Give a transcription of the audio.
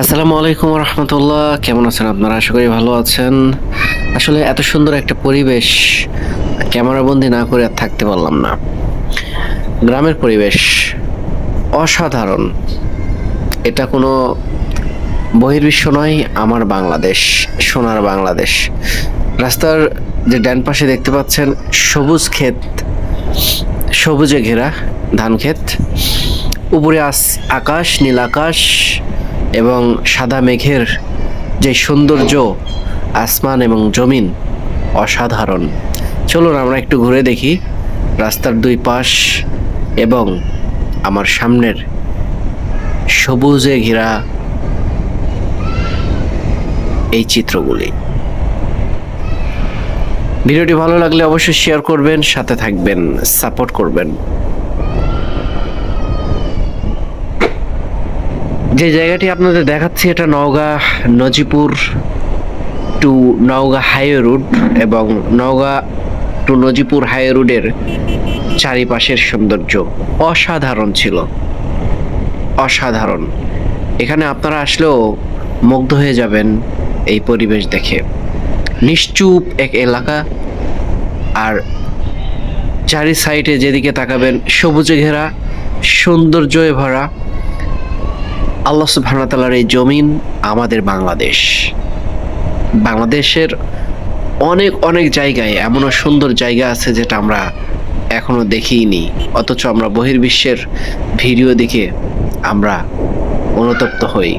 আসসালামু আলাইকুম রহমতুল্লাহ কেমন আছেন আপনারা? আশা করি ভালো আছেন। আসলে এত সুন্দর একটা পরিবেশ ক্যামেরাবন্দি না করে আর থাকতে পারলাম না। গ্রামের পরিবেশ অসাধারণ। এটা কোনো বহির্বিশ্ব নয়, আমার বাংলাদেশ, সোনার বাংলাদেশ। রাস্তার যে ডান পাশে দেখতে পাচ্ছেন, সবুজ ক্ষেত, সবুজে ঘেরা ধান ক্ষেত। উপরে আস, আকাশ, নীল আকাশ এবং সাদা মেঘের যে সৌন্দর্য, আসমান এবং জমিন অসাধারণ। চলুন আমরা একটু ঘুরে দেখি রাস্তার দুই পাশ এবং আমার সামনের সবুজে ঘেরা এই চিত্রগুলি। ভিডিওটি ভালো লাগলে অবশ্যই শেয়ার করবেন, সাথে থাকবেন সাপোর্ট করবেন। যে জায়গাটি আপনাদের দেখাচ্ছি, এটা Naogaon Najipur to Naogaon highway route এবং নওগাঁ টু নজিপুর হাইওয়ে রুটের চারিপাশের সৌন্দর্য অসাধারণ ছিল। অসাধারণ। এখানে আপনারা আসলেও মুগ্ধ হয়ে যাবেন এই পরিবেশ দেখে। নিশ্চুপ এক এলাকা আর চারি সাইডে যেদিকে তাকাবেন, সবুজে ঘেরা সৌন্দর্যে ভরা। আল্লাহ সুবাহতালার এই জমিন আমাদের বাংলাদেশ। বাংলাদেশের অনেক অনেক জায়গায় এমনও সুন্দর জায়গা আছে যেটা আমরা এখনও দেখিনি, অথচ আমরা বহির্বিশ্বের ভিডিও দেখে আমরা অনুতপ্ত হই।